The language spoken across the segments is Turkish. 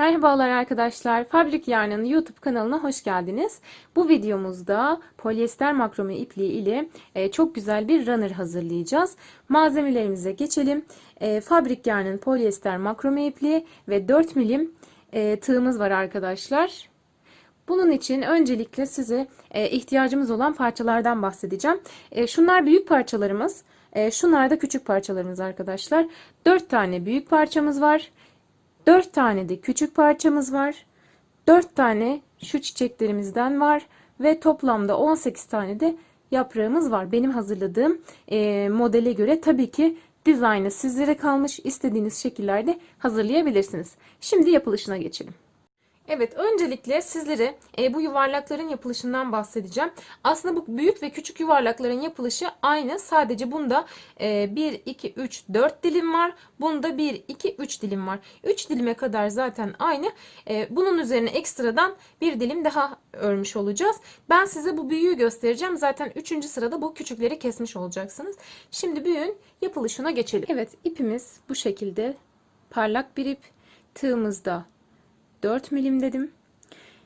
Merhabalar arkadaşlar. Fabrik Yarn'ın YouTube kanalına hoş geldiniz. Bu videomuzda polyester makrome ipliği ile e, çok güzel bir runner hazırlayacağız. Malzemelerimize geçelim. E, Fabrik Yarn'ın polyester makrome ipliği ve 4 milim e, tığımız var arkadaşlar. Bunun için öncelikle size ihtiyacımız olan parçalardan bahsedeceğim. Şunlar büyük parçalarımız. Şunlar da küçük parçalarımız arkadaşlar. 4 tane büyük parçamız var. 4 tane de küçük parçamız var. 4 tane şu çiçeklerimizden var. Ve toplamda 18 tane de yaprağımız var. Benim hazırladığım e, modele göre tabii ki dizaynı sizlere kalmış. İstediğiniz şekillerde hazırlayabilirsiniz. Şimdi yapılışına geçelim. Evet, öncelikle sizlere e, bu yuvarlakların yapılışından bahsedeceğim. Aslında bu büyük ve küçük yuvarlakların yapılışı aynı. Sadece bunda e, 1, 2, 3, 4 dilim var. Bunda 1, 2, 3 dilim var. 3 dilime kadar zaten aynı. E, bunun üzerine ekstradan bir dilim daha örmüş olacağız. Ben size bu büyüğü göstereceğim. Zaten 3. sırada bu küçükleri kesmiş olacaksınız. Şimdi büyüğün yapılışına geçelim. Evet, ipimiz bu şekilde parlak bir ip. Tığımızda 4 milim dedim.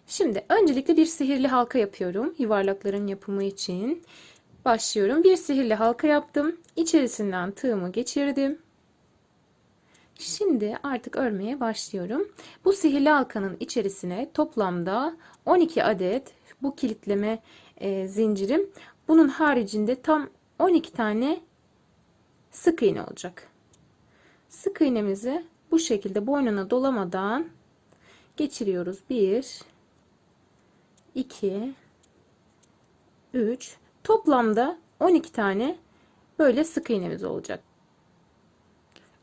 Şimdi öncelikle bir sihirli halka yapıyorum. Yuvarlakların yapımı için. Başlıyorum. Bir sihirli halka yaptım. İçerisinden tığımı geçirdim. Şimdi artık örmeye başlıyorum. Bu sihirli halkanın içerisine toplamda 12 adet bu kilitleme e, zincirim. Bunun haricinde tam 12 tane sık iğne olacak. Sık iğnemizi bu şekilde boynuna dolamadan geçiriyoruz. 1 2 3 toplamda 12 tane böyle sık iğnemiz olacak.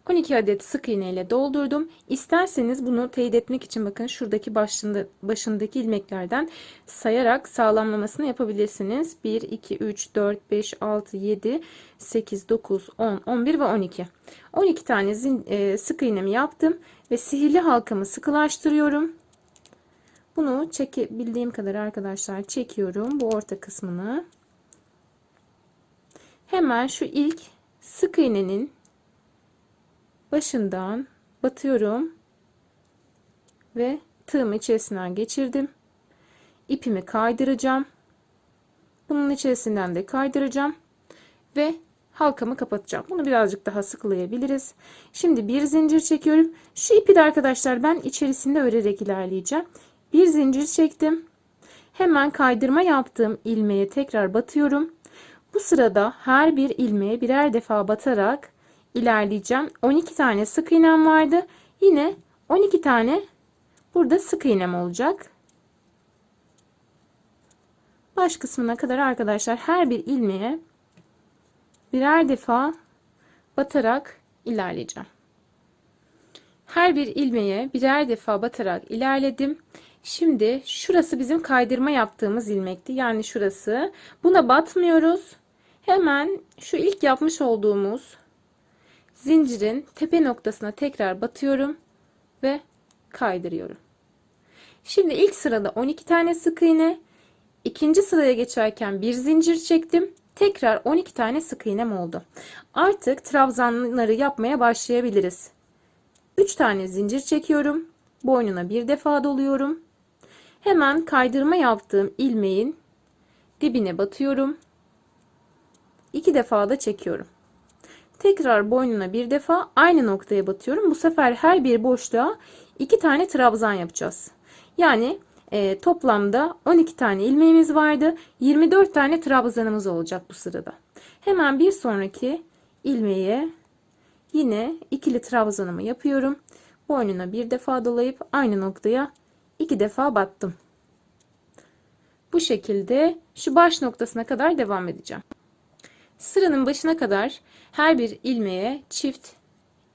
12 adet sık iğne ile doldurdum. İsterseniz bunu teyit etmek için bakın şuradaki başında, başındaki ilmeklerden sayarak sağlamlamasını yapabilirsiniz. 1, 2, 3, 4, 5, 6, 7, 8, 9, 10, 11 ve 12. 12 tane zin, e, sık iğnemi yaptım ve sihirli halkamı sıkılaştırıyorum. Bunu çekebildiğim kadar arkadaşlar çekiyorum bu orta kısmını. Hemen şu ilk sık iğnenin başından batıyorum ve tığımı içerisinden geçirdim. İpimi kaydıracağım. Bunun içerisinden de kaydıracağım ve halkamı kapatacağım. Bunu birazcık daha sıklayabiliriz. Şimdi bir zincir çekiyorum. Şu ipi de arkadaşlar ben içerisinde örerek ilerleyeceğim. Bir zincir çektim. Hemen kaydırma yaptığım ilmeğe tekrar batıyorum. Bu sırada her bir ilmeğe birer defa batarak ilerleyeceğim. 12 tane sık iğnem vardı. Yine 12 tane burada sık iğnem olacak. Baş kısmına kadar arkadaşlar her bir ilmeğe birer defa batarak ilerleyeceğim. Her bir ilmeğe birer defa batarak ilerledim. Şimdi şurası bizim kaydırma yaptığımız ilmekti. Yani şurası. Buna batmıyoruz. Hemen şu ilk yapmış olduğumuz zincirin tepe noktasına tekrar batıyorum ve kaydırıyorum. Şimdi ilk sırada 12 tane sık iğne, ikinci sıraya geçerken bir zincir çektim. Tekrar 12 tane sık iğnem oldu. Artık trabzanları yapmaya başlayabiliriz. 3 tane zincir çekiyorum. Boynuna bir defa doluyorum. Hemen kaydırma yaptığım ilmeğin dibine batıyorum. 2 defa da çekiyorum. Tekrar boynuna bir defa aynı noktaya batıyorum. Bu sefer her bir boşluğa 2 tane trabzan yapacağız. Yani e, toplamda 12 tane ilmeğimiz vardı. 24 tane trabzanımız olacak bu sırada. Hemen bir sonraki ilmeğe yine ikili trabzanımı yapıyorum. Boynuna bir defa dolayıp aynı noktaya iki defa battım. Bu şekilde şu baş noktasına kadar devam edeceğim. Sıranın başına kadar her bir ilmeğe çift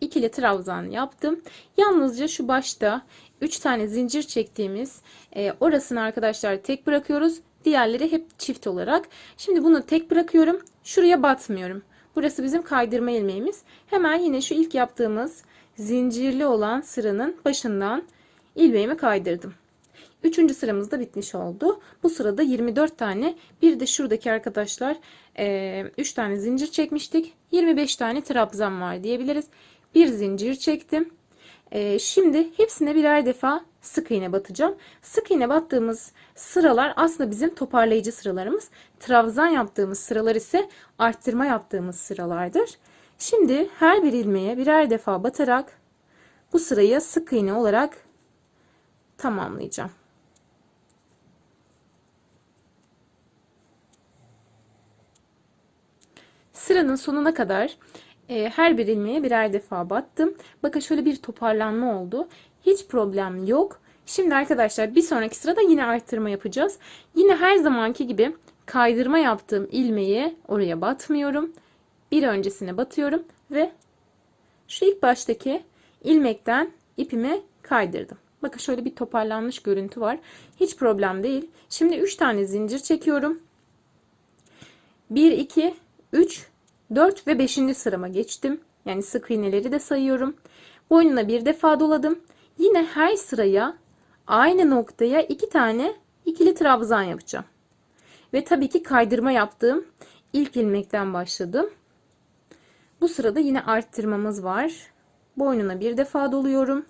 ikili trabzan yaptım. Yalnızca şu başta 3 tane zincir çektiğimiz e, orasını arkadaşlar tek bırakıyoruz. Diğerleri hep çift olarak. Şimdi bunu tek bırakıyorum. Şuraya batmıyorum. Burası bizim kaydırma ilmeğimiz. Hemen yine şu ilk yaptığımız zincirli olan sıranın başından ilmeğimi kaydırdım. Üçüncü sıramız da bitmiş oldu. Bu sırada 24 tane bir de şuradaki arkadaşlar 3 tane zincir çekmiştik. 25 tane trabzan var diyebiliriz. Bir zincir çektim. Şimdi hepsine birer defa sık iğne batacağım. Sık iğne battığımız sıralar aslında bizim toparlayıcı sıralarımız. Trabzan yaptığımız sıralar ise arttırma yaptığımız sıralardır. Şimdi her bir ilmeğe birer defa batarak bu sırayı sık iğne olarak tamamlayacağım. Sıranın sonuna kadar e, her bir ilmeğe birer defa battım. Bakın şöyle bir toparlanma oldu. Hiç problem yok. Şimdi arkadaşlar bir sonraki sırada yine arttırma yapacağız. Yine her zamanki gibi kaydırma yaptığım ilmeği oraya batmıyorum. Bir öncesine batıyorum ve şu ilk baştaki ilmekten ipimi kaydırdım. Bakın şöyle bir toparlanmış görüntü var. Hiç problem değil. Şimdi 3 tane zincir çekiyorum. 1, 2, 3, 4 ve 5. sırama geçtim. Yani sık iğneleri de sayıyorum. Boynuna bir defa doladım. Yine her sıraya aynı noktaya iki tane ikili trabzan yapacağım. Ve tabii ki kaydırma yaptığım ilk ilmekten başladım. Bu sırada yine arttırmamız var. Boynuna bir defa doluyorum.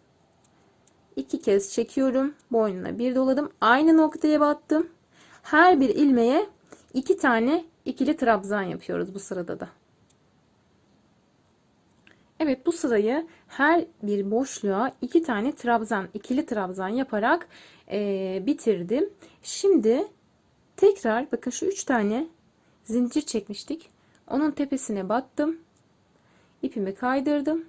İki kez çekiyorum. Boynuna bir doladım. Aynı noktaya battım. Her bir ilmeğe iki tane ikili trabzan yapıyoruz bu sırada da. Evet bu sırayı her bir boşluğa iki tane trabzan, ikili trabzan yaparak e, bitirdim. Şimdi tekrar bakın şu üç tane zincir çekmiştik. Onun tepesine battım. İpimi kaydırdım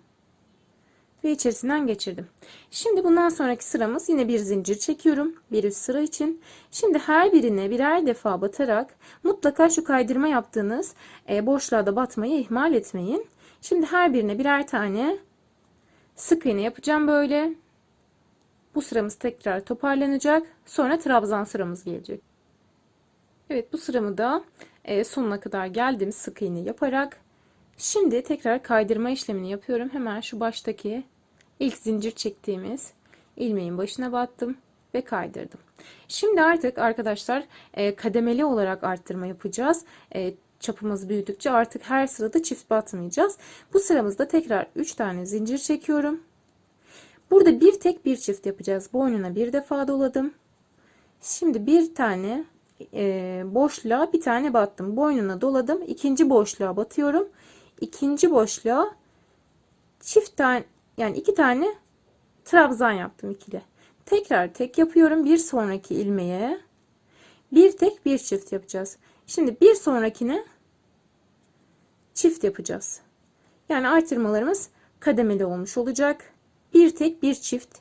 ve içerisinden geçirdim. Şimdi bundan sonraki sıramız yine bir zincir çekiyorum. Bir üst sıra için. Şimdi her birine birer defa batarak mutlaka şu kaydırma yaptığınız e, boşluğa da batmayı ihmal etmeyin. Şimdi her birine birer tane sık iğne yapacağım böyle. Bu sıramız tekrar toparlanacak. Sonra trabzan sıramız gelecek. Evet bu sıramı da e, sonuna kadar geldim sık iğne yaparak. Şimdi tekrar kaydırma işlemini yapıyorum. Hemen şu baştaki ilk zincir çektiğimiz ilmeğin başına battım ve kaydırdım. Şimdi artık arkadaşlar e, kademeli olarak arttırma yapacağız. Çapımız büyüdükçe artık her sırada çift batmayacağız. Bu sıramızda tekrar 3 tane zincir çekiyorum. Burada bir tek bir çift yapacağız. Boynuna bir defa doladım. Şimdi bir tane e, boşluğa bir tane battım. Boynuna doladım. İkinci boşluğa batıyorum. İkinci boşluğa çift tane yani iki tane trabzan yaptım ikili. Tekrar tek yapıyorum. Bir sonraki ilmeğe bir tek bir çift yapacağız. Şimdi bir sonrakine çift yapacağız. Yani artırmalarımız kademeli olmuş olacak. Bir tek bir çift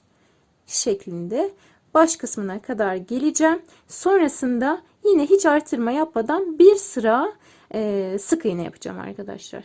şeklinde baş kısmına kadar geleceğim. Sonrasında yine hiç artırma yapmadan bir sıra e, sık iğne yapacağım arkadaşlar.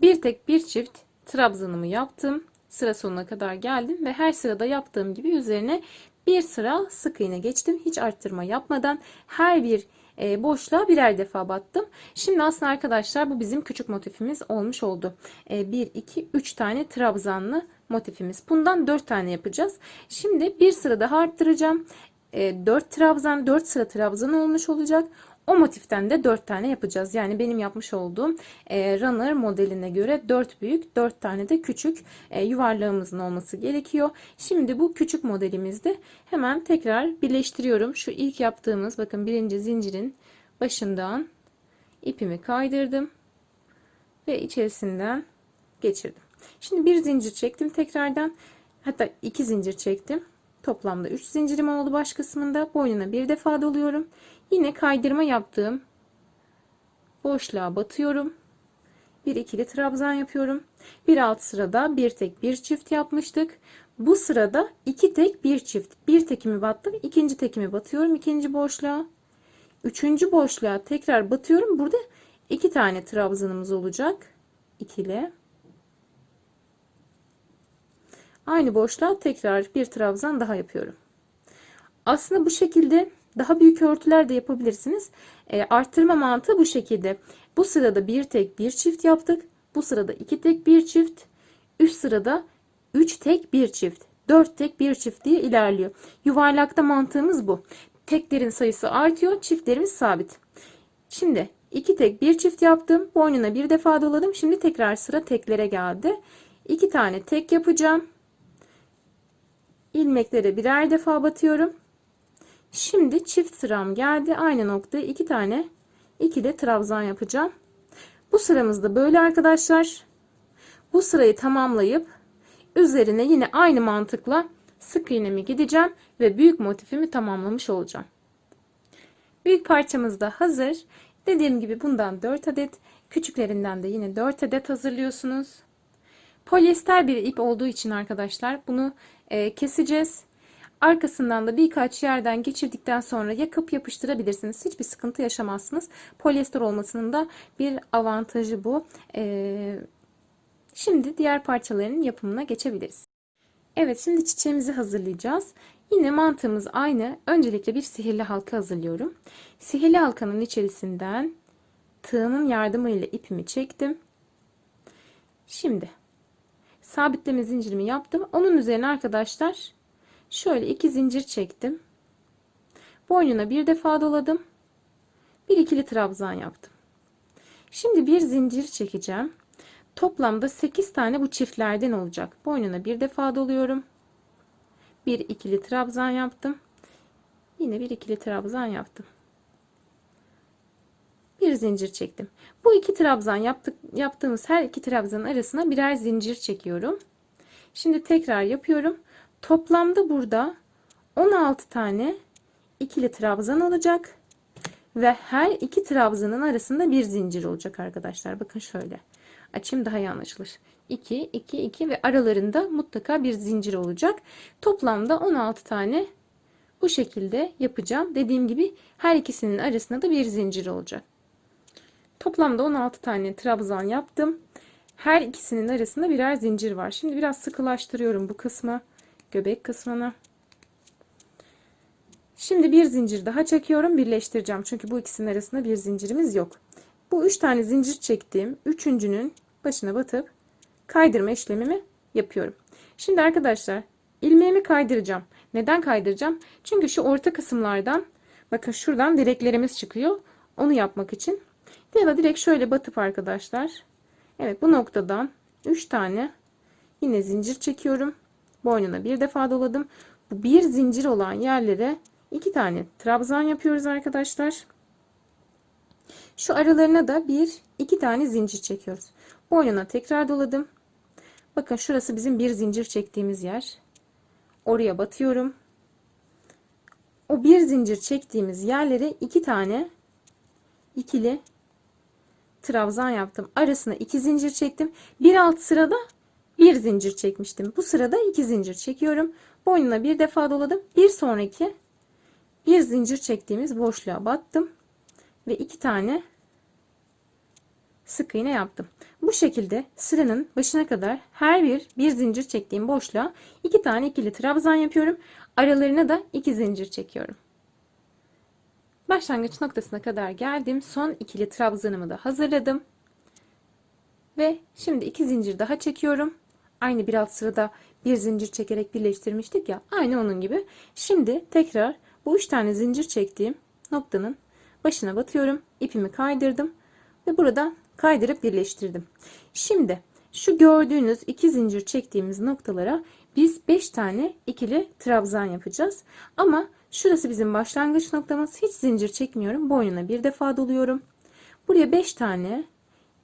Bir tek bir çift trabzanımı yaptım. Sıra sonuna kadar geldim ve her sırada yaptığım gibi üzerine bir sıra sık iğne geçtim. Hiç arttırma yapmadan her bir e, boşluğa birer defa battım. Şimdi aslında arkadaşlar bu bizim küçük motifimiz olmuş oldu. E, 1, 2, 3 tane trabzanlı motifimiz. Bundan 4 tane yapacağız. Şimdi bir sıra daha arttıracağım. E, 4 trabzan, 4 sıra trabzan olmuş olacak. O motiften de 4 tane yapacağız. Yani benim yapmış olduğum e, runner modeline göre 4 büyük 4 tane de küçük e, yuvarlağımızın olması gerekiyor. Şimdi bu küçük modelimizde hemen tekrar birleştiriyorum. Şu ilk yaptığımız bakın birinci zincirin başından ipimi kaydırdım. Ve içerisinden geçirdim. Şimdi bir zincir çektim tekrardan. Hatta iki zincir çektim. Toplamda 3 zincirim oldu baş kısmında. Boynuna bir defa doluyorum. Yine kaydırma yaptığım boşluğa batıyorum. Bir ikili trabzan yapıyorum. Bir alt sırada bir tek bir çift yapmıştık. Bu sırada iki tek bir çift. Bir tekimi battım. ikinci tekimi batıyorum. ikinci boşluğa. Üçüncü boşluğa tekrar batıyorum. Burada iki tane trabzanımız olacak. ikili. Aynı boşluğa tekrar bir trabzan daha yapıyorum. Aslında bu şekilde daha büyük örtüler de yapabilirsiniz. E, arttırma mantığı bu şekilde. Bu sırada bir tek bir çift yaptık. Bu sırada iki tek bir çift. Üst sırada üç tek bir çift. Dört tek bir çift diye ilerliyor. Yuvarlakta mantığımız bu. Teklerin sayısı artıyor. Çiftlerimiz sabit. Şimdi iki tek bir çift yaptım. Boynuna bir defa doladım. Şimdi tekrar sıra teklere geldi. 2 tane tek yapacağım. ilmeklere birer defa batıyorum. Şimdi çift sıram geldi. Aynı noktaya 2 tane ikili trabzan yapacağım. Bu sıramızda böyle arkadaşlar. Bu sırayı tamamlayıp üzerine yine aynı mantıkla sık iğnemi gideceğim ve büyük motifimi tamamlamış olacağım. Büyük parçamız da hazır. Dediğim gibi bundan 4 adet, küçüklerinden de yine 4 adet hazırlıyorsunuz. Polyester bir ip olduğu için arkadaşlar bunu e, keseceğiz. Arkasından da birkaç yerden geçirdikten sonra yakıp yapıştırabilirsiniz. Hiçbir sıkıntı yaşamazsınız. Polyester olmasının da bir avantajı bu. E, şimdi diğer parçaların yapımına geçebiliriz. Evet şimdi çiçeğimizi hazırlayacağız. Yine mantığımız aynı. Öncelikle bir sihirli halka hazırlıyorum. Sihirli halkanın içerisinden tığımın yardımıyla ipimi çektim. Şimdi sabitleme zincirimi yaptım. Onun üzerine arkadaşlar şöyle iki zincir çektim. Boynuna bir defa doladım. Bir ikili trabzan yaptım. Şimdi bir zincir çekeceğim. Toplamda 8 tane bu çiftlerden olacak. Boynuna bir defa doluyorum. Bir ikili trabzan yaptım. Yine bir ikili trabzan yaptım. Bir zincir çektim. Bu iki trabzan yaptık, yaptığımız her iki trabzanın arasına birer zincir çekiyorum. Şimdi tekrar yapıyorum. Toplamda burada 16 tane ikili trabzan olacak. Ve her iki trabzanın arasında bir zincir olacak arkadaşlar. Bakın şöyle. Açayım daha iyi anlaşılır. 2, 2, 2 ve aralarında mutlaka bir zincir olacak. Toplamda 16 tane bu şekilde yapacağım. Dediğim gibi her ikisinin arasında da bir zincir olacak. Toplamda 16 tane trabzan yaptım. Her ikisinin arasında birer zincir var. Şimdi biraz sıkılaştırıyorum bu kısmı. Göbek kısmını. Şimdi bir zincir daha çekiyorum. Birleştireceğim. Çünkü bu ikisinin arasında bir zincirimiz yok. Bu üç tane zincir çektiğim üçüncünün başına batıp kaydırma işlemimi yapıyorum. Şimdi arkadaşlar ilmeğimi kaydıracağım. Neden kaydıracağım? Çünkü şu orta kısımlardan bakın şuradan direklerimiz çıkıyor. Onu yapmak için. Ya da direkt şöyle batıp arkadaşlar. Evet bu noktadan 3 tane yine zincir çekiyorum. Boynuna bir defa doladım. Bu bir zincir olan yerlere 2 tane trabzan yapıyoruz arkadaşlar. Şu aralarına da bir iki tane zincir çekiyoruz. Boynuna tekrar doladım. Bakın şurası bizim bir zincir çektiğimiz yer. Oraya batıyorum. O bir zincir çektiğimiz yerlere iki tane ikili trabzan yaptım. Arasına iki zincir çektim. Bir alt sırada bir zincir çekmiştim. Bu sırada iki zincir çekiyorum. Boynuna bir defa doladım. Bir sonraki bir zincir çektiğimiz boşluğa battım ve iki tane sık iğne yaptım. Bu şekilde sıranın başına kadar her bir bir zincir çektiğim boşluğa iki tane ikili trabzan yapıyorum. Aralarına da iki zincir çekiyorum. Başlangıç noktasına kadar geldim. Son ikili trabzanımı da hazırladım. Ve şimdi iki zincir daha çekiyorum. Aynı bir alt sırada bir zincir çekerek birleştirmiştik ya. Aynı onun gibi. Şimdi tekrar bu üç tane zincir çektiğim noktanın başına batıyorum. ipimi kaydırdım ve burada kaydırıp birleştirdim. Şimdi şu gördüğünüz iki zincir çektiğimiz noktalara biz 5 tane ikili trabzan yapacağız. Ama şurası bizim başlangıç noktamız. Hiç zincir çekmiyorum. Boynuna bir defa doluyorum. Buraya 5 tane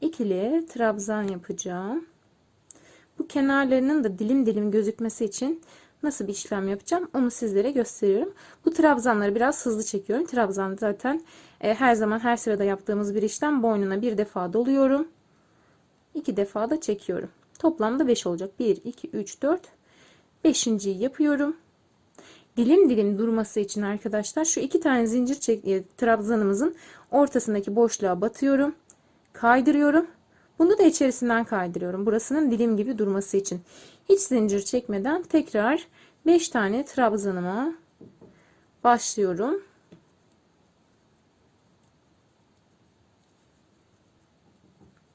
ikili trabzan yapacağım. Bu kenarlarının da dilim dilim gözükmesi için nasıl bir işlem yapacağım onu sizlere gösteriyorum. Bu trabzanları biraz hızlı çekiyorum. Trabzan zaten e, her zaman her sırada yaptığımız bir işlem. Boynuna bir defa doluyorum. iki defa da çekiyorum. Toplamda 5 olacak. 1, 2, 3, 4. 5.yi yapıyorum. Dilim dilim durması için arkadaşlar şu iki tane zincir çek, e, trabzanımızın ortasındaki boşluğa batıyorum. Kaydırıyorum. Bunu da içerisinden kaydırıyorum. Burasının dilim gibi durması için. Hiç zincir çekmeden tekrar 5 tane trabzanıma başlıyorum.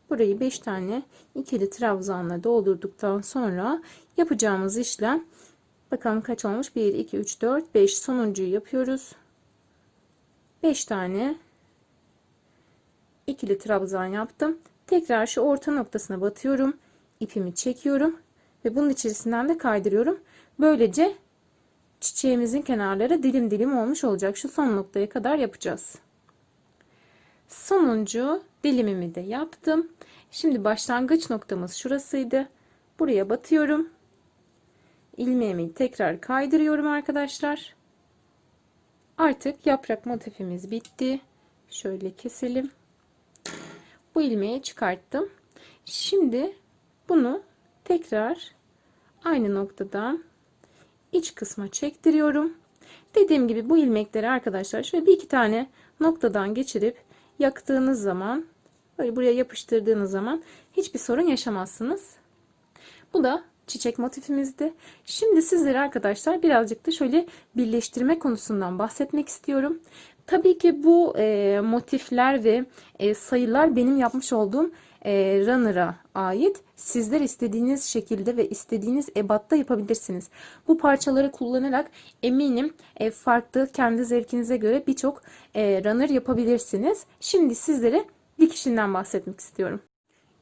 Burayı 5 tane ikili trabzanla doldurduktan sonra yapacağımız işlem bakalım kaç olmuş 1 2 3 4 5 sonuncuyu yapıyoruz 5 tane ikili trabzan yaptım tekrar şu orta noktasına batıyorum ipimi çekiyorum ve bunun içerisinden de kaydırıyorum. Böylece çiçeğimizin kenarları dilim dilim olmuş olacak. Şu son noktaya kadar yapacağız. Sonuncu dilimimi de yaptım. Şimdi başlangıç noktamız şurasıydı. Buraya batıyorum. İlmeğimi tekrar kaydırıyorum arkadaşlar. Artık yaprak motifimiz bitti. Şöyle keselim. Bu ilmeği çıkarttım. Şimdi bunu tekrar aynı noktadan iç kısma çektiriyorum. Dediğim gibi bu ilmekleri arkadaşlar şöyle bir iki tane noktadan geçirip yaktığınız zaman böyle buraya yapıştırdığınız zaman hiçbir sorun yaşamazsınız. Bu da çiçek motifimizdi. Şimdi sizlere arkadaşlar birazcık da şöyle birleştirme konusundan bahsetmek istiyorum. Tabii ki bu e, motifler ve e, sayılar benim yapmış olduğum e, runner'a ait. Sizler istediğiniz şekilde ve istediğiniz ebatta yapabilirsiniz. Bu parçaları kullanarak eminim e, farklı kendi zevkinize göre birçok e, runner yapabilirsiniz. Şimdi sizlere dikişinden bahsetmek istiyorum.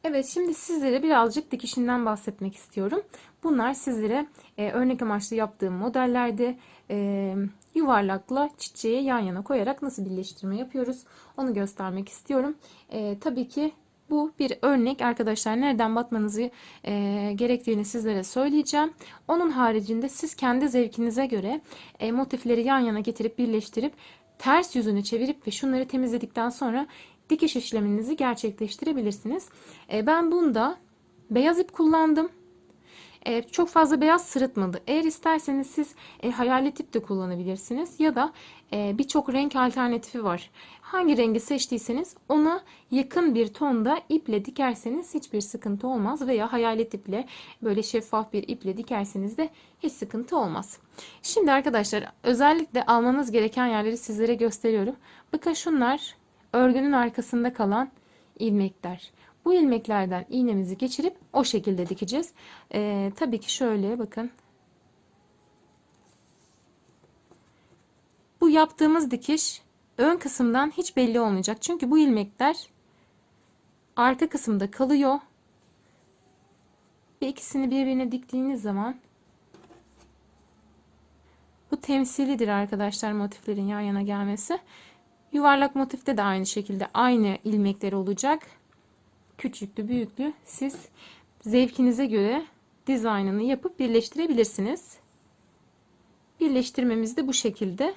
Evet şimdi sizlere birazcık dikişinden bahsetmek istiyorum. Bunlar sizlere e, örnek amaçlı yaptığım modellerde e, yuvarlakla çiçeği yan yana koyarak nasıl birleştirme yapıyoruz onu göstermek istiyorum. E, tabii ki bu bir örnek arkadaşlar nereden batmanızı e, gerektiğini sizlere söyleyeceğim. Onun haricinde siz kendi zevkinize göre e, motifleri yan yana getirip birleştirip ters yüzünü çevirip ve şunları temizledikten sonra dikiş işleminizi gerçekleştirebilirsiniz. E, ben bunda beyaz ip kullandım. E, çok fazla beyaz sırıtmadı. Eğer isterseniz siz e, hayalet ip de kullanabilirsiniz ya da e, birçok renk alternatifi var. Hangi rengi seçtiyseniz ona yakın bir tonda iple dikerseniz hiçbir sıkıntı olmaz veya hayalet iple böyle şeffaf bir iple dikerseniz de hiç sıkıntı olmaz. Şimdi arkadaşlar özellikle almanız gereken yerleri sizlere gösteriyorum. Bakın şunlar örgünün arkasında kalan ilmekler. Bu ilmeklerden iğnemizi geçirip o şekilde dikeceğiz. Ee, tabii ki şöyle bakın. Bu yaptığımız dikiş ön kısımdan hiç belli olmayacak. Çünkü bu ilmekler arka kısımda kalıyor. Ve ikisini birbirine diktiğiniz zaman bu temsilidir arkadaşlar motiflerin yan yana gelmesi. Yuvarlak motifte de aynı şekilde aynı ilmekler olacak. Küçüklü büyüklü siz zevkinize göre dizaynını yapıp birleştirebilirsiniz. Birleştirmemiz de bu şekilde.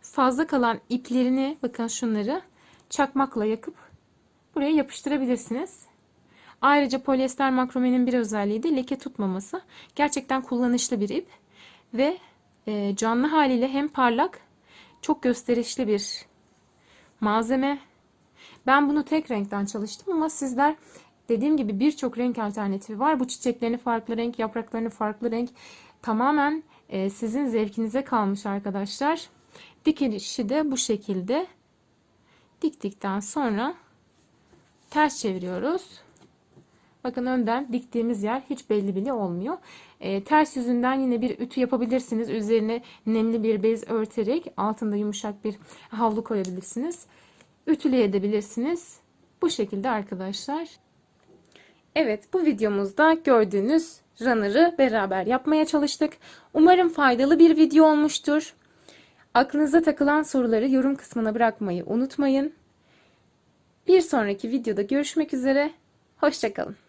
Fazla kalan iplerini bakın şunları çakmakla yakıp buraya yapıştırabilirsiniz. Ayrıca polyester makromenin bir özelliği de leke tutmaması. Gerçekten kullanışlı bir ip ve e, canlı haliyle hem parlak çok gösterişli bir malzeme. Ben bunu tek renkten çalıştım ama sizler dediğim gibi birçok renk alternatifi var. Bu çiçeklerini farklı renk, yapraklarını farklı renk. Tamamen e, sizin zevkinize kalmış arkadaşlar. Dikilişi de bu şekilde diktikten sonra ters çeviriyoruz. Bakın önden diktiğimiz yer hiç belli bile olmuyor. E, ters yüzünden yine bir ütü yapabilirsiniz. Üzerine nemli bir bez örterek altında yumuşak bir havlu koyabilirsiniz. Ütüleyebilirsiniz. Bu şekilde arkadaşlar. Evet bu videomuzda gördüğünüz runner'ı beraber yapmaya çalıştık. Umarım faydalı bir video olmuştur. Aklınıza takılan soruları yorum kısmına bırakmayı unutmayın. Bir sonraki videoda görüşmek üzere. Hoşçakalın.